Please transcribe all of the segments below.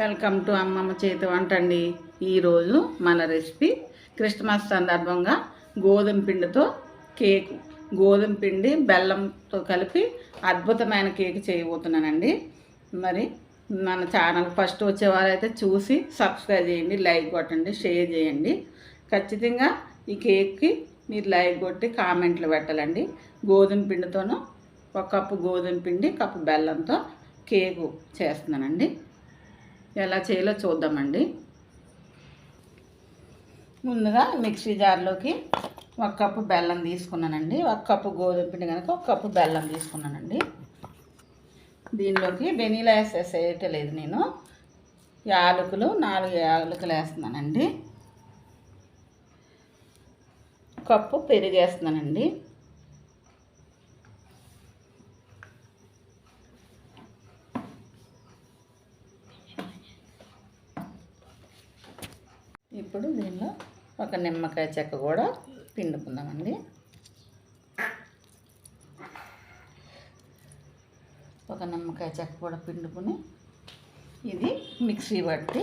Welcome to అమ్మమ్మ చేతి వంట అండి. ఈరోజు మన రెసిపీ క్రిస్మస్ సందర్భంగా గోధుమ పిండితో కేక్. గోధుమ పిండి బెల్లంతో కలిపి అద్భుతమైన కేక్ చేయబోతున్నానండి. మరి మన ఛానల్ ఫస్ట్ వచ్చేవారైతే చూసి సబ్స్క్రైబ్ చేయండి లైక్ కొట్టండి షేర్ చేయండి. ఖచ్చితంగా ఈ కేక్కి మీరు లైక్ కొట్టి కామెంట్లు పెట్టాలండి. గోధుమ పిండితోనూ ఒక కప్పు గోధుమ పిండి కప్పు బెల్లంతో కేకు చేస్తున్నానండి. ఎలా చేయాలో చూద్దామండి. ముందుగా మిక్సీ జార్లోకి ఒక కప్పు బెల్లం తీసుకున్నానండి. ఒక కప్పు గోధుమ పిండి కనుక ఒక కప్పు బెల్లం తీసుకున్నానండి. దీనిలోకి వెనీలా వేసేసి వేయటలేదు నేను. యాలకులు నాలుగు యాలకులు వేస్తున్నానండి. కప్పు పెరిగేస్తున్నానండి వేస్తున్నానండి ఇప్పుడు దీనిలో ఒక నిమ్మకాయ చెక్క కూడా పిండుకుందామండి. ఒక నిమ్మకాయ చెక్క కూడా పిండుకుని ఇది మిక్సీ పట్టి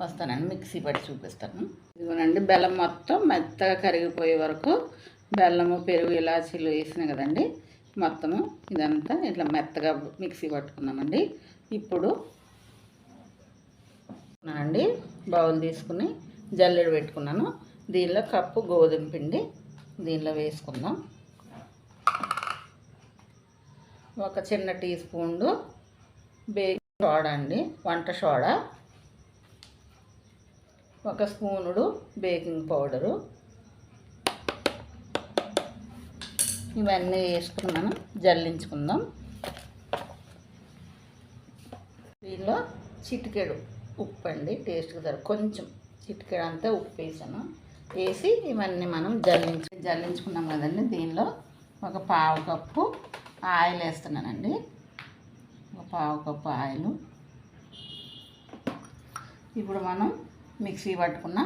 వస్తానండి మిక్సీ పట్టి చూపిస్తాను. ఇదిగోనండి బెల్లం మొత్తం మెత్తగా కరిగిపోయే వరకు బెల్లము పెరుగు ఇలాచీలు వేసినాయి కదండి మొత్తము ఇదంతా ఇట్లా మెత్తగా మిక్సీ పట్టుకున్నామండి. ఇప్పుడు అండి బౌల్ తీసుకుని జల్లెడ పెట్టుకున్నాను. దీనిలో కప్పు గోధుమ పిండి దీనిలో వేసుకుందాం. ఒక చిన్న టీ స్పూన్లు బేకింగ్ సోడా అండి వంట సోడా. ఒక స్పూనుడు బేకింగ్ పౌడరు. ఇవన్నీ వేసుకున్నాను. జల్లించుకుందాం. దీనిలో చిటికెడు ఉప్పు అండి టేస్ట్కి సరి కొంచెం చిటికెడు అంతా ఉప్పు వేసాను వేసి ఇవన్నీ మనం జల్లించు జల్లించుకున్నాం కదండి. దీనిలో ఒక పావు కప్పు ఆయిల్ వేస్తున్నానండి. ఒక పావు కప్పు ఆయిల్. ఇప్పుడు మనం మిక్సీ పట్టుకున్న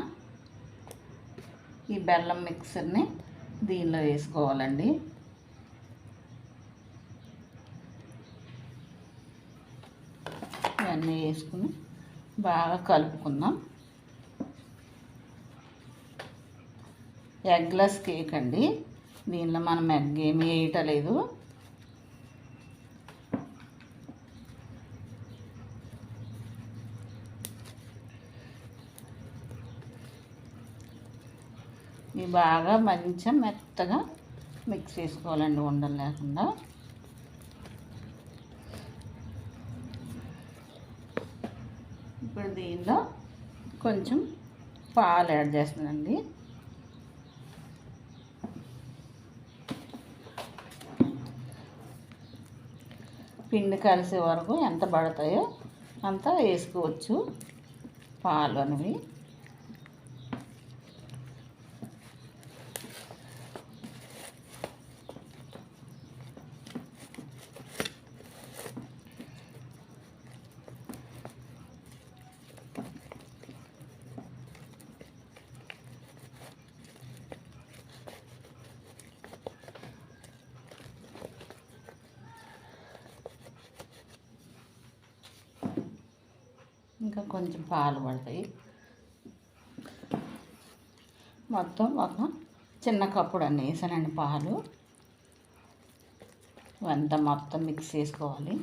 ఈ బెల్లం మిక్సర్ని దీనిలో వేసుకోవాలండి. ఇవన్నీ వేసుకుని బాగా కలుపుకుందాం. ఎగ్లెస్ కేక్ అండి. దీనిలో మనం ఎగ్ ఏమీ వేయటలేదు ఇవి బాగా మంచిగా మెత్తగా మిక్స్ చేసుకోవాలండి ఉండలు లేకుండా. ఇప్పుడు దీనిలో కొంచెం పాలు యాడ్ చేస్తున్నానండి. పిండి కలిసే వరకు ఎంత పడతాయో అంత వేసుకోవచ్చు పాలు అనేవి. ఇంకా కొంచెం పాలు పడతాయి. మొత్తం ఒక చిన్న కప్పుడు అన్నీ వేసానండి పాలు. ఇవంతా మొత్తం మిక్స్ చేసుకోవాలి.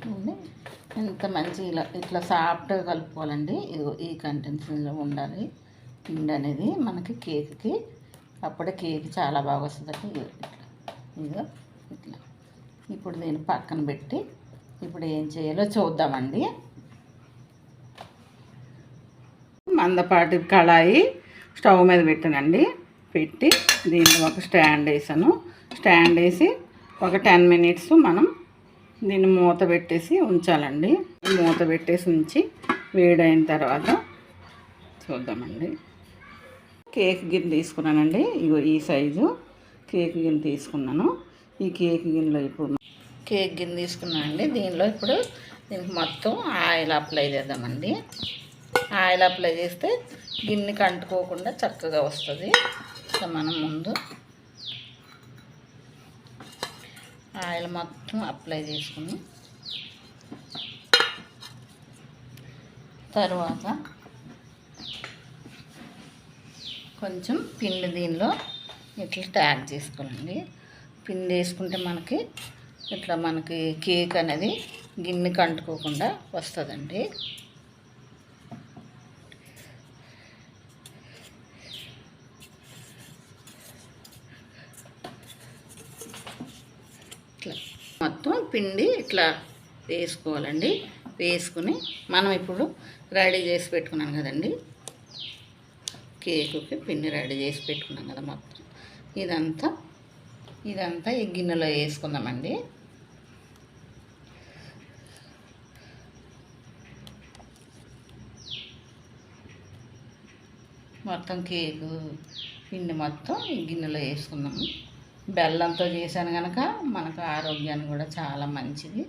చూడండి ఎంత మంచి ఇలా ఇట్లా సాఫ్ట్గా కలుపుకోవాలండి. ఈ కంటెన్సీలో ఉండాలి. పిండి అనేది మనకి కేక్కి అప్పుడే కేక్ చాలా బాగా వస్తుందండి. ఇక ఇప్పుడు దీన్ని పక్కన పెట్టి ఇప్పుడు ఏం చేయాలో చూద్దామండి. మందపాటి కళాయి స్టవ్ మీద పెట్టానండి. పెట్టి దీన్ని ఒక స్టాండ్ వేసాను. స్టాండ్ వేసి ఒక టెన్ మినిట్స్ మనం దీన్ని మూత పెట్టేసి ఉంచాలండి. మూత పెట్టేసి ఉంచి వేడైన తర్వాత చూద్దామండి. కేక్ గిన్నె తీసుకున్నానండి. ఇగో ఈ సైజు కేక్ గిన్నె తీసుకున్నాను. ఈ కేక్ గిన్నెలో ఇప్పుడు కేక్ గిన్నె తీసుకున్నానండి దీనిలో ఇప్పుడు దీనికి మొత్తం ఆయిల్ అప్లై చేద్దామండి. ఆయిల్ అప్లై చేస్తే గిన్నెకి అంటుకోకుండా చక్కగా వస్తుంది. మనం ముందు ఆయిల్ మొత్తం అప్లై చేసుకుని తర్వాత కొంచెం పిండి దీనిలో ఇట్లా ట్యాగ్ చేసుకోవాలండి. పిండి వేసుకుంటే మనకి ఇట్లా మనకి కేక్ అనేది గిన్నెకి అంటుకోకుండా వస్తుందండి. ఇట్లా మొత్తం పిండి ఇట్లా వేసుకోవాలండి. వేసుకుని మనం ఇప్పుడు రెడీ చేసి పెట్టుకున్నాం కదండి. కేకుకి పిండి రెడీ చేసి పెట్టుకున్నాం కదా మొత్తం. ఇదంతా ఇదంతా ఈ గిన్నెలో వేసుకుందామండి. మొత్తం కేకు పిండి మొత్తం ఈ గిన్నెలో వేసుకుందాము బెల్లంతో చేశాను కనుక మనకు ఆరోగ్యానికి కూడా చాలా మంచిది.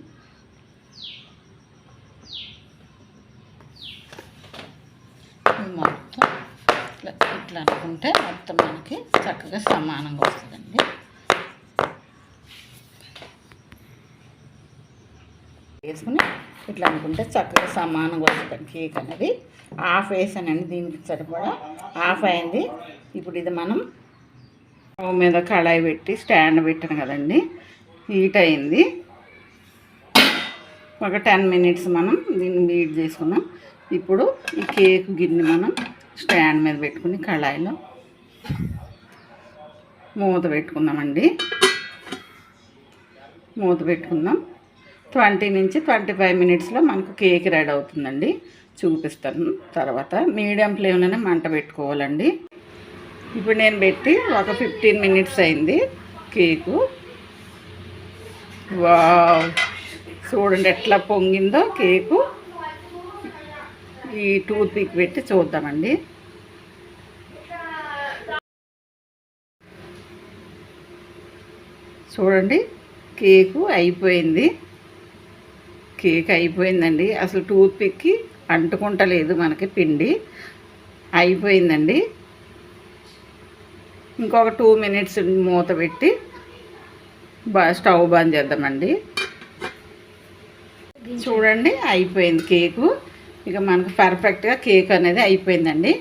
మొత్తం ఇట్లా ఇట్లా అనుకుంటే మొత్తం మనకి చక్కగా సమానంగా వస్తుందండి. వేసుకుని ఇట్లా అనుకుంటే చక్కగా సమానంగా వస్తుంది కేక్ అనేది. హాఫ్ వేసానండి దీనికి సరిపడా. హాఫ్ అయింది. ఇప్పుడు ఇది మనం స్టవ్ మీద కళాయి పెట్టి స్టాండ్ పెట్టాను కదండి. హీట్ అయింది. ఒక టెన్ మినిట్స్ మనం దీన్ని హీట్ చేసుకున్నాం. ఇప్పుడు ఈ కేక్ గిన్నె మనం స్టాండ్ మీద పెట్టుకుని కళాయిలో మూత పెట్టుకుందామండి. మూత పెట్టుకుందాం. ట్వంటీ నుంచి ట్వంటీ ఫైవ్ మినిట్స్లో మనకు కేక్ రెడీ అవుతుందండి. చూపిస్తాను తర్వాత. మీడియం ఫ్లేమ్లోనే మంట పెట్టుకోవాలండి. ఇప్పుడు నేను పెట్టి ఒక ఫిఫ్టీన్ మినిట్స్ అయింది కేకు. వా చూడండి ఎట్లా పొంగిందో కేకు. ఈ టూత్ పిక్ పెట్టి చూద్దామండి. చూడండి కేకు అయిపోయింది. కేక్ అయిపోయిందండి. అసలు టూత్ పిక్కి అంటుకుంటలేదు మనకి పిండి. అయిపోయిందండి. ఇంకొక టూ మినిట్స్ మూత పెట్టి స్టవ్ బంద్ చేద్దామండి. చూడండి అయిపోయింది కేకు. ఇక మనకు పర్ఫెక్ట్గా కేక్ అనేది అయిపోయిందండి.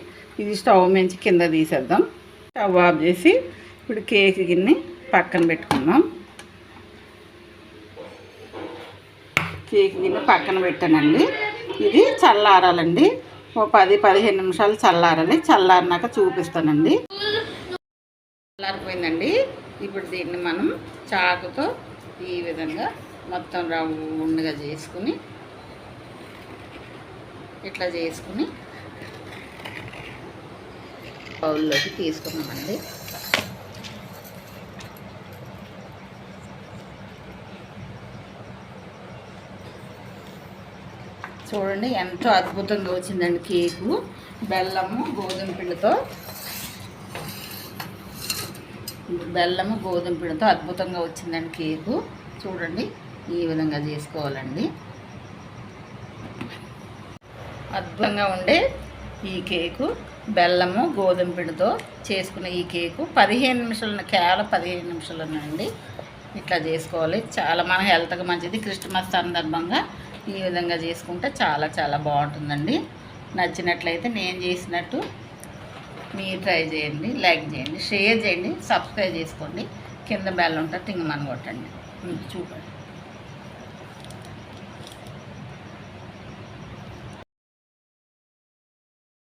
ఇది స్టవ్ నుంచి కింద తీసేద్దాం. స్టవ్ ఆఫ్ చేసి ఇప్పుడు కేక్ గిన్నె పక్కన పెట్టుకుందాం. కేక్ పక్కన పెట్టానండి. ఇది చల్లారాలండి. ఓ పది పదిహేను నిమిషాలు చల్లారాలి. చల్లారినాక చూపిస్తానండి. చల్లారిపోయిందండి. ఇప్పుడు దీన్ని మనం చాకుతో ఈ విధంగా మొత్తం రౌండ్గా చేసుకుని ఇట్లా చేసుకుని బౌల్లోకి తీసుకున్నామండి చూడండి ఎంతో అద్భుతంగా వచ్చిందండి కేకు. బెల్లము గోధుమ పిండితో. బెల్లము గోధుమ పిండితో అద్భుతంగా వచ్చిందండి కేకు. చూడండి ఈ విధంగా చేసుకోవాలండి. అద్భుతంగా ఉండే ఈ కేకు. బెల్లము గోధుమ పిండితో చేసుకునే ఈ కేకు. పదిహేను నిమిషాలు కేవలం పదిహేను నిమిషాలునండి. ఇట్లా చేసుకోవాలి. చాలా మన హెల్త్కి మంచిది. క్రిస్మస్ సందర్భంగా ఈ విధంగా చేసుకుంటే చాలా చాలా బాగుంటుందండి. నచ్చినట్లయితే నేను చేసినట్టు మీరు ట్రై చేయండి లైక్ చేయండి షేర్ చేయండి సబ్స్క్రైబ్ చేసుకోండి. కింద బెల్ ఉంటే తింగమని కొట్టండి చూడండి